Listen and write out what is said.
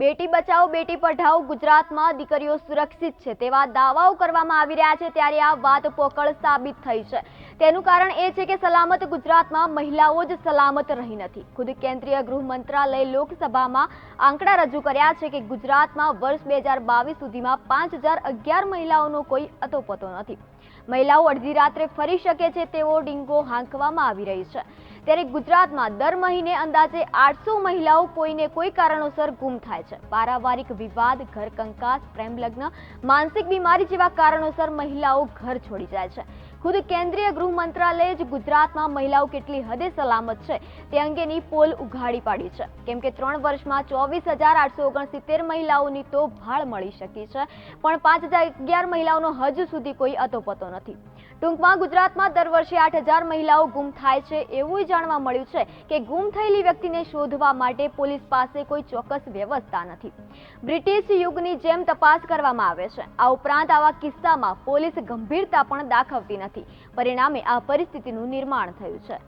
બેટી બચાવો, બેટી પઢાઓ ગુજરાતમાં દીકરીઓ સુરક્ષિત છે તેવા દાવાઓ કરવામાં આવી રહ્યા છે ત્યારે આ વાત પોકળ સાબિત થઈ છે. તેનું કારણ એ છે કે સલામત ગુજરાતમાં મહિલાઓ જ સલામત રહી નથી. ખુદ કેન્દ્રીય ગૃહ મંત્રાલય લોકસભામાં આંકડા રજૂ કર્યા છે કે ગુજરાતમાં વર્ષ બે હજાર બાવીસ સુધીમાં પાંચ હજાર અગિયાર મહિલાઓનો કોઈ અતોપતો નથી. મહિલાઓ અડધી રાત્રે ફરી શકે છે તેવો ડીંગો હાંકવામાં આવી રહી છે. ત્યારે ગુજરાતમાં દર મહિને અંદાજે આઠસો મહિલાઓ કોઈને કોઈ કારણોસર ગુમ થાય છે. પારિવારિક વિવાદ ઘર કંકાસ પ્રેમ લગ્ન માનસિક બીમારી જેવા કારણોસર મહિલાઓ ઘર છોડી જાય છે. ખુદ કેન્દ્રીય ગૃહ મંત્રાલયે જ ગુજરાતમાં મહિલાઓ કેટલી હદે સલામત છે તે અંગેની પોલ ઉઘાડી પાડી છે. કેમ કે ત્રણ વર્ષમાં ચોવીસ હજાર આઠસો ઓગણસિત્તેર મહિલાઓની તો ભાળ મળી શકી છે, પણ પાંચ હજાર અગિયાર મહિલાઓનો હજુ સુધી કોઈ અતોપતો નથી. ટૂંકમાં ગુજરાતમાં દર વર્ષે આઠ હજાર મહિલાઓ ગુમ થાય છે એવું જાણવા મળ્યું છે કે ગુમ થયેલી વ્યક્તિને શોધવા માટે પોલીસ પાસે કોઈ ચોક્કસ વ્યવસ્થા નથી. બ્રિટિશ યુગની જેમ તપાસ કરવામાં આવે છે. આ ઉપરાંત આવા કિસ્સામાં પોલીસ ગંભીરતા પણ દાખવતી નથી. પરિણામે આ પરિસ્થિતિનું નિર્માણ થયું છે.